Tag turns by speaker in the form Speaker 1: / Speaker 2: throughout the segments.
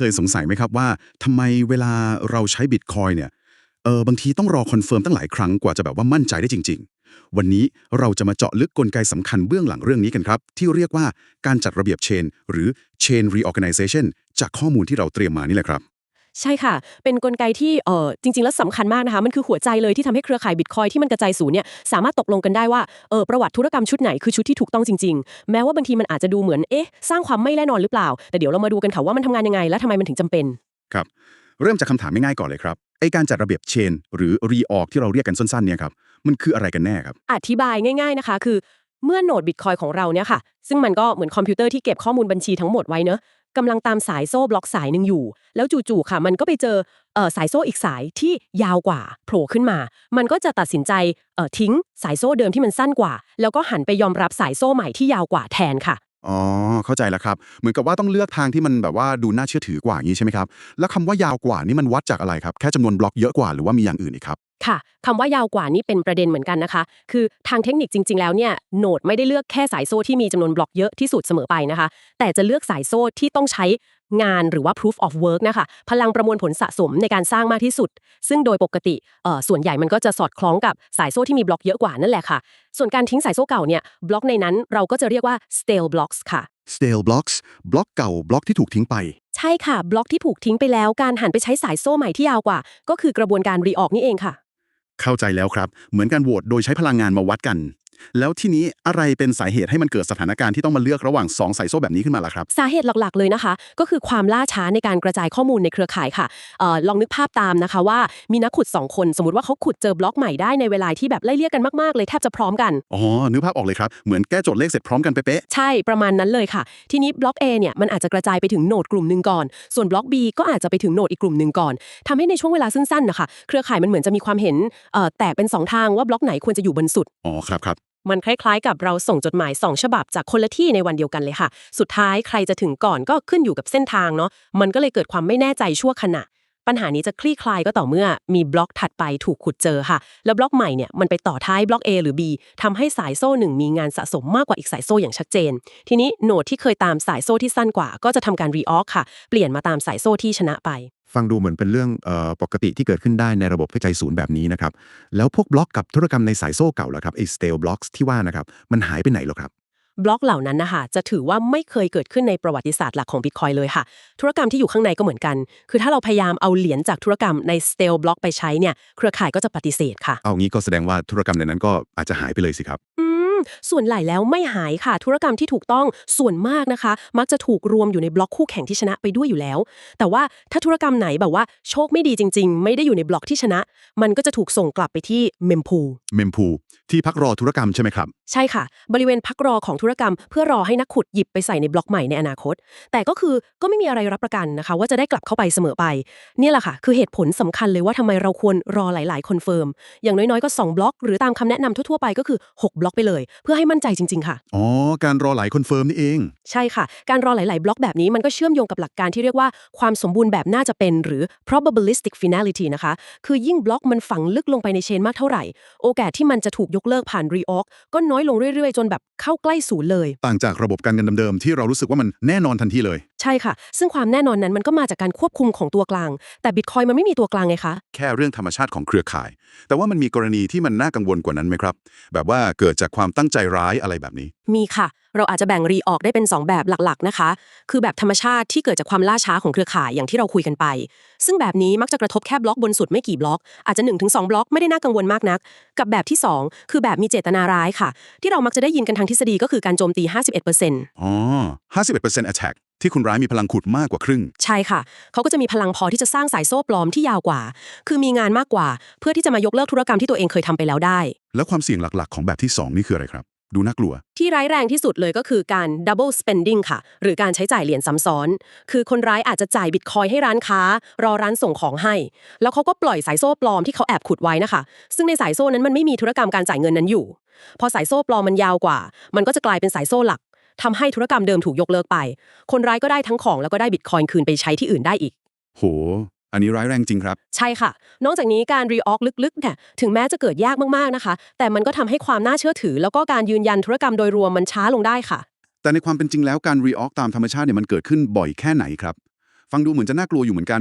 Speaker 1: เคยสงสัยไหมครับว่าทำไมเวลาเราใช้บิตคอยเนี่ยเออบางทีต้องรอคอนเฟิร์มตั้งหลายครั้งกว่าจะแบบว่ามั่นใจได้จริง ๆ วันนี้เราจะมาเจาะลึกกลไกสำคัญเบื้องหลังเรื่องนี้กันครับ ที่เรียกว่าการจัดระเบียบเชน หรือ Chain Reorganization จากข้อมูลที่เราเตรียมมานี่แหละครับ
Speaker 2: ใช่ค่ะ เป็นกลไกที่เออจริง ๆ แล้วสำคัญมากนะคะ มันคือหัวใจเลยที่ทำให้เครือข่ายบิตคอยที่มันกระจายศูนย์เนี่ยสามารถตกลงกันได้ว่าเออประวัติธุรกรรมชุดไหนคือชุดที่ถูกต้องจริง ๆ แม้ว่าบางทีมันอาจจะดูเหมือนเอ๊ะสร้างความไม่แน่นอนหรือเปล่า แต่เดี๋ยวเรามาดูกันค่ะว่ามันทำงานยังไงและทำไมมันถึงจำเป็น
Speaker 1: ครับเริ่มจากคำถามง่ายๆก่อนเลยครับไอการจัดระเบียบเชน หรือ Reorg ที่เราเรียกกันสั้นๆเนี่ยครับมันคืออะไรกันแน่ครับ
Speaker 2: อธิบายง่าย ๆนะคะ คือเมื่อโหนดบิตคอยของเราเนี่ยค่ะซึ่งมันก็เหมือนคอมพิวเตอร์ที่เก็บข้อมูลบัญชีทั้งหมดไว้เนอะ กำลังตามสายโซ่บล็อกสายหนึ่งอยู่ แล้วจู่ๆค่ะ มันก็ไปเจอเอ่อสายโซ่อีกสายที่ยาวกว่าโผล่ขึ้นมา มันก็จะตัดสินใจเอ่อทิ้งสายโซ่เดิมที่มันสั้นกว่า แล้วก็หันไปยอมรับสายโซ่ใหม่ที่ยาวกว่าแทนค่ะ
Speaker 1: อ๋อ เข้าใจแล้วครับ เหมือนกับว่าต้องเลือกทางที่มันแบบว่าดูน่าเชื่อถือกว่าอย่างนี้ใช่ไหมครับ แล้วคำว่ายาวกว่านี่มันวัดจากอะไรครับ แค่จำนวนบล็อกเยอะกว่าหรือว่ามีอย่างอื่นอีกครับ
Speaker 2: ค่ะคำว่ายาวกว่านี่เป็นประเด็นเหมือนกันนะคะ คือทางเทคนิคจริง ๆ แล้วเนี่ยโหนดไม่ได้เลือกแค่สายโซ่ที่มีจำนวนบล็อกเยอะที่สุดเสมอไปนะคะ แต่จะเลือกสายโซ่ที่ต้องใช้งานหรือว่า proof of work นะคะ พลังประมวลผลสะสมในการสร้างมากที่สุด ซึ่งโดยปกติเอ่อส่วนใหญ่มันก็จะสอดคล้องกับสายโซ่ที่มีบล็อกเยอะกว่านั่นแหละค่ะ ส่วนการทิ้งสายโซ่เก่าเนี่ยบล็อกในนั้นเราก็จะเรียกว่า stale blocks ค่ะ
Speaker 1: stale blocks บล็อกเก่าบล็อกที่ถูกทิ้งไป
Speaker 2: ใช่ค่ะ บล็อกที่ถูกทิ้งไปแล้ว การหันไปใช้สายโซ่ใหม่ที่ยาวกว่า ก็คือกระบวนการรีออกนี่เองค่ะ
Speaker 1: เข้าใจแล้วครับ เหมือนการโหวตโดยใช้พลังงานมาวัดกัน แล้วที่นี้อะไรเป็นสาเหตุให้มันเกิดสถานการณ์ที่ต้องมาเลือกระหว่างสองสายโซ่แบบนี้ขึ้นมาล่ะครับ
Speaker 2: สาเหตุหลักๆเลยนะคะ ก็คือความล่าช้าในการกระจายข้อมูลในเครือข่ายค่ะเออลองนึกภาพตามนะคะว่ามีนักขุด 2 คน สมมติว่าเขาขุดเจอบล็อกใหม่ได้ในเวลาที่แบบไล่เลี่ยกันมากๆเลยแทบจะพร้อมกัน
Speaker 1: อ๋อ นึกภาพออกเลยครับ เหมือนแก้โจทย์เลขเสร็จพร้อมกันเป๊ะ
Speaker 2: ใช่ ประมาณนั้นเลยค่ะ ทีนี้บล็อก A เนี่ยมันอาจจะกระจายไปถึงโหนดกลุ่มหนึ่งก่อน ส่วนบล็อก B ก็อาจจะไปถึงโหนดอีกกลุ่มหนึ่งก่อนทำให้ในช่วงเวลาสั้นๆนะคะ เครือข่ายมันเหมือนจะมีความเห็นเอ่อแตกเป็นสองทางว่าบล็อกไหนควรจะอยู่บนสุด
Speaker 1: ๆอ๋อ ครับครับ
Speaker 2: มันคล้ายๆ กับเราส่งจดหมายสองฉบับจากคนละที่ในวันเดียวกันเลยค่ะ สุดท้ายใครจะถึงก่อนก็ขึ้นอยู่กับเส้นทางเนาะ มันก็เลยเกิดความไม่แน่ใจชั่วขณะ ปัญหานี้จะคลี่คลายก็ต่อเมื่อมีบล็อกถัดไปถูกขุดเจอค่ะ แล้วบล็อกใหม่เนี่ยมันไปต่อท้ายบล็อก A หรือ B ทำให้สายโซ่หนึ่งมีงานสะสมมากกว่าอีกสายโซ่อย่างชัดเจน ทีนี้โหนดที่เคยตามสายโซ่ที่สั้นกว่า ก็จะทำการรีออกค่ะ เปลี่ยนมาตามสายโซ่ที่ชนะไป
Speaker 3: ฟังดูเหมือนเป็นเรื่องออปกติที่เกิดขึ้นได้ในระบบกระจายศูนย์แบบนี้นะครับ แล้วพวกบล็อกกับธุรกรรมในสายโซ่เก่าล่ะครับไอ้ stale blocks ที่ว่านะครับมันหายไปไหนหรอครับ
Speaker 2: บล็อกเหล่านั้นนะคะจะถือว่าไม่เคยเกิดขึ้นในประวัติศาสตร์หลักของ Bitcoin เลยค่ะ ธุรกรรมที่อยู่ข้างในก็เหมือนกัน คือถ้าเราพยายามเอาเหรียญจากธุรกรรมใน stale block ไปใช้เนี่ย เครือข่ายก็จะปฏิเสธค่ะ
Speaker 1: เอางี้ก็แสดงว่าธุรกรรมในนั้นก็อาจจะหายไปเลยสิครับ
Speaker 2: อืม ส่วนใหญ่แล้วไม่หายค่ะ ธุรกรรมที่ถูกต้องส่วนมากนะคะ มักจะถูกรวมอยู่ในบล็อกคู่แข่งที่ชนะไปด้วยอยู่แล้ว แต่ว่าถ้าธุรกรรมไหนแบบว่าโชคไม่ดีจริง ๆ ไม่ได้อยู่ในบล็อกที่ชนะ มันก็จะถูกส่งกลับไปที่เมมพู
Speaker 1: เมมพูที่พักรอธุรกรรมใช่ไหมครับ
Speaker 2: ใช่ค่ะ บริเวณพักรอของธุรกรรม เพื่อรอให้นักขุดหยิบไปใส่ในบล็อกใหม่ในอนาคต แต่ก็คือก็ไม่มีอะไรรับประกันนะคะ ว่าจะได้กลับเข้าไปเสมอไป เนี่ยแหละค่ะ คือเหตุผลสำคัญเลยว่าทำไมเราควรรอหลาย ๆ คอนเฟิร์ม อย่างน้อย ๆ ก็ 2 บล็อก หรือตามคำแนะนำทั่ว ๆ ไปก็คือ 6 บล็อกไปเลยเพื่อให้มั่นใจจริง ๆ ค่ะ
Speaker 1: อ๋อ การรอหลายคอนเฟิร์มนี่เอง
Speaker 2: ใช่ค่ะ การรอหลาย ๆ บล็อกแบบนี้มันก็เชื่อมโยงกับหลักการที่เรียกว่าความสมบูรณ์แบบน่าจะเป็น หรือ probabilistic finality นะคะ คือยิ่งบล็อกมันฝังลึกลงไปในเชนมากเท่าไหร่ โอกาสที่มันจะถูกยกเลิกผ่าน reorg ก็น้อยลงเรื่อย ๆ จนแบบเข้าใกล้ศูนย์เลย
Speaker 1: ต่างจากระบบการเงินเดิมๆที่เรารู้สึกว่ามันแน่นอนทันทีเลย
Speaker 2: ใช่ค่ะ ซึ่งความแน่นอนนั้นมันก็มาจากการควบคุมของตัวกลาง แต่ Bitcoin มันไม่มีตัวกลางไงคะ
Speaker 1: แค่เรื่องธรรมชาติของเครือข่าย แต่ว่ามันมีกรณีที่มันน่ากังวลกว่านั้นไหมครับ แบบว่าเกิดจากความตั้งใจร้ายอะไรแบบนี้
Speaker 2: มีค่ะ เราอาจจะแบ่งรีออกได้เป็น 2 แบบหลักๆนะคะ คือแบบธรรมชาติที่เกิดจากความล่าช้าของเครือข่ายอย่างที่เราคุยกันไป ซึ่งแบบนี้มักจะกระทบแค่บล็อกบนสุดไม่กี่บล็อก อาจจะ 1-2 บล็อกไม่ได้น่ากังวลมากนัก กับแบบที่ 2 คือแบบมีเจตนาร้ายค่ะ ที่เรามักจะได้ยินกันทางทฤษฎีก็คือการโจมตี 51%
Speaker 1: อ๋อ51% attack ที่คนร้ายมีพลังขุดมากกว่าครึ่ง
Speaker 2: ใช่ค่ะ เขาก็จะมีพลังพอที่จะสร้างสายโซ่ปลอมที่ยาวกว่า คือมีงานมากกว่า เพื่อที่จะมายกเลิกธุรกรรมที่ตัวเองเคยทำไปแล้วได้
Speaker 1: แล้วความเสี่ยงหลักๆ ของแบบที่ 2 นี่คืออะไรครับ ดูน่ากลัว
Speaker 2: ที่ร้ายแรงที่สุดเลยก็คือการ double spending ค่ะ หรือการใช้จ่ายเหรียญซ้ำซ้อน คือคนร้ายอาจจะจ่ายบิตคอยให้ร้านค้า รอร้านส่งของให้ แล้วเขาก็ปล่อยสายโซ่ปลอมที่เขาแอบขุดไว้นะคะ ซึ่งในสายโซ่นั้นมันไม่มีธุรกรรมการจ่ายเงินนั้นอยู่ พอสายโซ่ปลอมมันยาวกว่า มันก็จะกลายเป็นสายโซ่หลัก ทำให้ธุรกรรมเดิมถูกยกเลิกไป คนร้ายก็ได้ทั้งของแล้วก็ได้บิตคอยคืนไปใช้ที่อื่นได้อีก
Speaker 1: โห อันนี้ร้ายแรงจริงครับ
Speaker 2: ใช่ค่ะ นอกจากนี้การรีออกลึกๆเนี่ยถึงแม้จะเกิดยากมากๆนะคะ แต่มันก็ทำให้ความน่าเชื่อถือ แล้วก็การยืนยันธุรกรรมโดยรวมมันช้าลงได้ค่ะ
Speaker 1: แต่ในความเป็นจริงแล้วการ reorg ตามธรรมชาติเนี่ยมันเกิดขึ้นบ่อยแค่ไหนครับ ฟังดูเหมือนจะน่ากลัวอยู่เหมือนกัน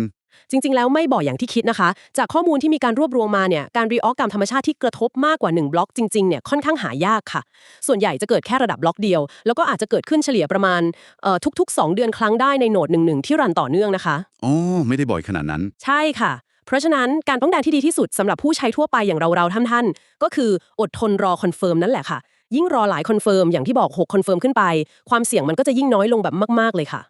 Speaker 2: จริง ๆ แล้วไม่บ่อยอย่างที่คิดนะคะ จากข้อมูลที่มีการรวบรวมมาเนี่ย การรีออกตามธรรมชาติที่กระทบมากกว่า 1 บล็อกจริง ๆ เนี่ย ค่อนข้างหายากค่ะ ส่วนใหญ่จะเกิดแค่ระดับบล็อกเดียว แล้วก็อาจจะเกิดขึ้นเฉลี่ยประมาณเอ่อทุก ๆ 2 เดือนครั้งได้ในโหนดหนึ่งๆที่รันต่อเนื่องนะคะ
Speaker 1: อ๋อ ไม่ได้บ่อยขนาดนั้น
Speaker 2: ใช่ค่ะ เพราะฉะนั้นการป้องกันที่ดีที่สุดสำหรับผู้ใช้ทั่วไปอย่างเราๆท่านๆก็คืออดทนรอคอนเฟิร์มนั่นแหละค่ะ ยิ่งรอหลายคอนเฟิร์มอย่างที่บอก6คอนเฟิร์มขึ้นไป ความเสี่ยงมันก็จะยิ่งน้อยลงแบบมาก ๆเลยค่ะ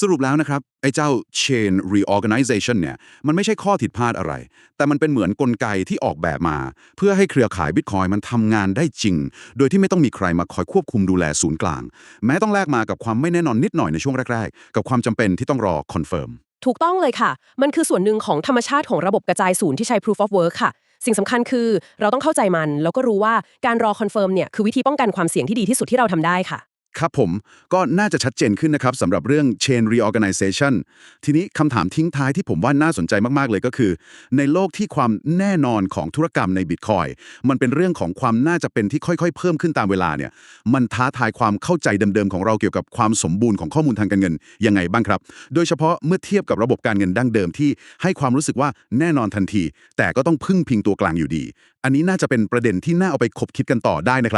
Speaker 1: สรุปแล้วนะครับ ไอ้เจ้า chain reorganization เนี่ย มันไม่ใช่ข้อผิดพลาดอะไร แต่มันเป็นเหมือนกลไกที่ออกแบบมา เพื่อให้เครือข่ายบิตคอยมันทำงานได้จริง โดยที่ไม่ต้องมีใครมาคอยควบคุมดูแลศูนย์กลาง แม้ต้องแลกมากับความไม่แน่นอนนิดหน่อยในช่วงแรก ๆ กับความจำเป็นที่ต้องรอคอนเฟิร์ม
Speaker 2: ถูกต้องเลยค่ะ มันคือส่วนหนึ่งของธรรมชาติของระบบกระจายศูนย์ที่ใช้ proof of work ค่ะ สิ่งสำคัญคือเราต้องเข้าใจมัน แล้วก็รู้ว่าการรอคอนเฟิร์มเนี่ยคือวิธีป้องกันความเสี่ยงที่ดีที่สุดที่เราทำได้ค่ะ
Speaker 1: ครับผมก็น่าจะชัดเจนขึ้นนะครับสำหรับเรื่อง chain reorganization ทีนี้คำถามทิ้งท้ายที่ผมว่าน่าสนใจมาก ๆ เลยก็คือ ในโลกที่ความแน่นอนของธุรกรรมใน Bitcoin มันเป็นเรื่องของความน่าจะเป็นที่ค่อย ๆ เพิ่มขึ้นตามเวลาเนี่ยมันท้าทายความเข้าใจเดิม ๆ ของเราเกี่ยวกับความสมบูรณ์ของข้อมูลทางการเงินยังไงบ้างครับ โดยเฉพาะเมื่อเทียบกับระบบการเงินดั้งเดิมที่ให้ความรู้สึกว่าแน่นอนทันที แต่ก็ต้องพึ่งพิงตัวกลางอยู่ดี อันนี้น่าจะเป็นประเด็นที่น่าเอาไปคบคิดกันต่อได้นะครับ